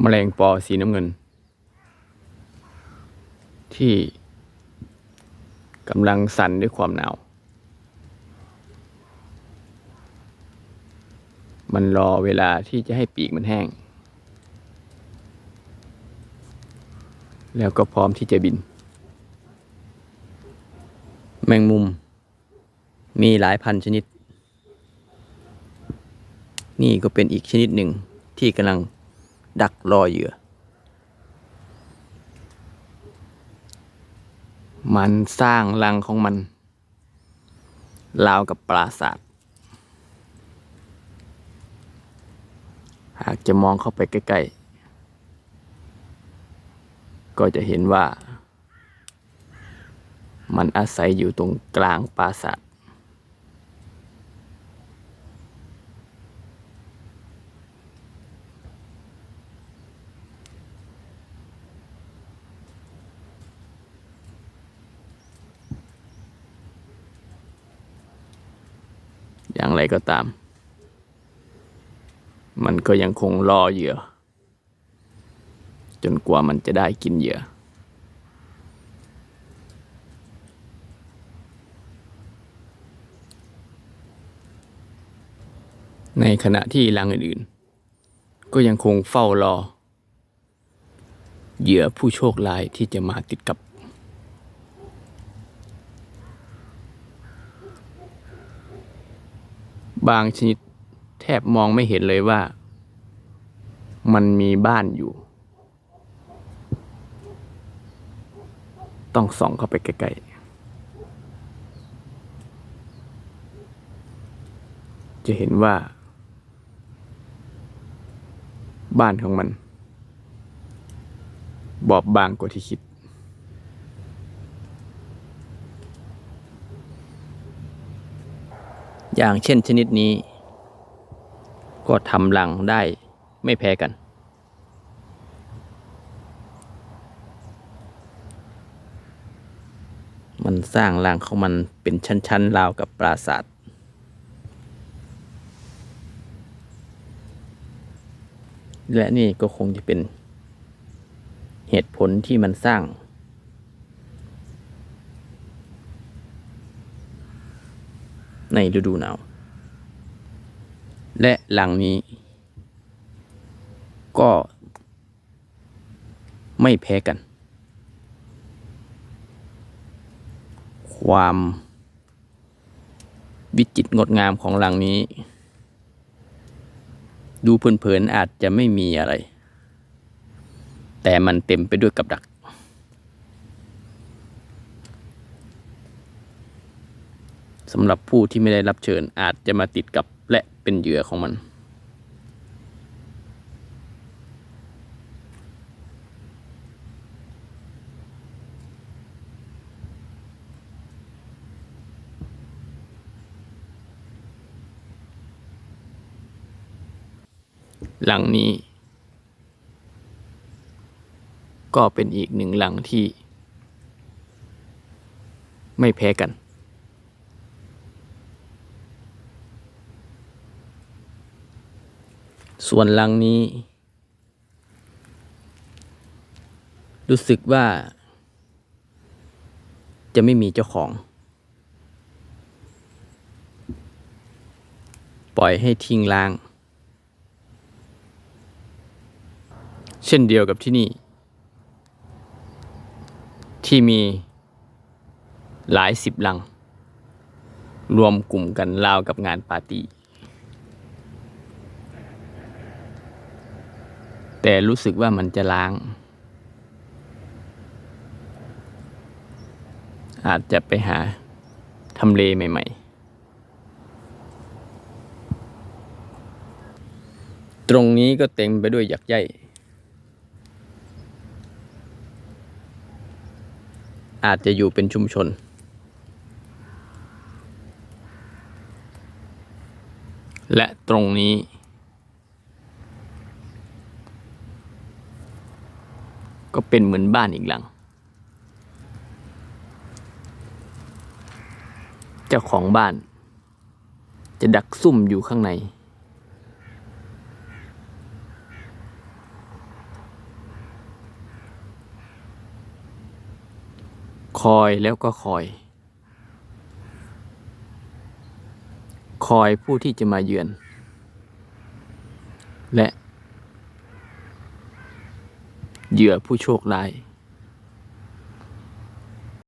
แมลงปอสีน้ำเงิน ที่กำลังสั่นด้วยความหนาว มันรอเวลาที่จะให้ปีกมันแห้ง แล้วก็พร้อมที่จะบิน แมงมุม มีหลายพันชนิด นี่ก็เป็นอีกชนิดหนึ่งที่กำลัง ดักรอเหยื่อ มันสร้างรังของมันราวกับปราสาทหากจะมองเข้าไปใกล้ ๆ ก็จะเห็นว่า มันอาศัยอยู่ตรงกลางปราสาท อย่างไรก็ตาม มันก็ยังคงรอเหยื่อ จนกว่ามันจะได้กินเหยื่อ ในขณะที่รังอื่นๆ ก็ยังคงเฝ้ารอ เหยื่อผู้โชคร้ายที่จะมาติดกับ บางชนิดแทบมองไม่เห็นเลยว่า มันมีบ้านอยู่ ต้องส่องเข้าไปใกล้ๆ จะเห็นว่า บ้านของมัน บอบบางกว่าที่คิด อย่างเช่นชนิดนี้ ก็ทำรังได้ไม่แพ้กัน มันสร้างรังของมันเป็นชั้นๆราวกับปราสาทและนี่ก็คงจะเป็นเหตุผลที่มันสร้าง ในฤดูหนาว และหลังนี้ ก็ไม่แพ้กัน ความวิจิตรงดงามของหลังนี้ ดูเพลินๆอาจจะไม่มีอะไร แต่มันเต็มไปด้วยกับดัก สำหรับผู้ที่ไม่ได้รับเชิญอาจจะมาติดกับและเป็นเหยื่อของมัน หลังนี้ ก็เป็นอีกหนึ่งหลังที่ ไม่แพ้กัน ส่วนหลังนี้ รู้สึกว่า จะไม่มีเจ้าของ ปล่อยให้ทิ้งล้าง เช่นเดียวกับที่นี่ ที่มีหลายสิบลัง รวมกลุ่มกันราวกับงานปาร์ตี้ แต่รู้สึกว่ามันจะล้าง อาจจะไปหาทำเลใหม่ ๆ ตรงนี้ก็เต็มไปด้วยหยักใยอาจจะอยู่เป็นชุมชนและตรงนี้ ก็เป็นเหมือนบ้านอีกหลัง เจ้าของบ้าน จะดักซุ่มอยู่ข้างใน คอยแล้วก็คอย คอยผู้ที่จะมาเยือน และ เหยื่อผู้โชคร้าย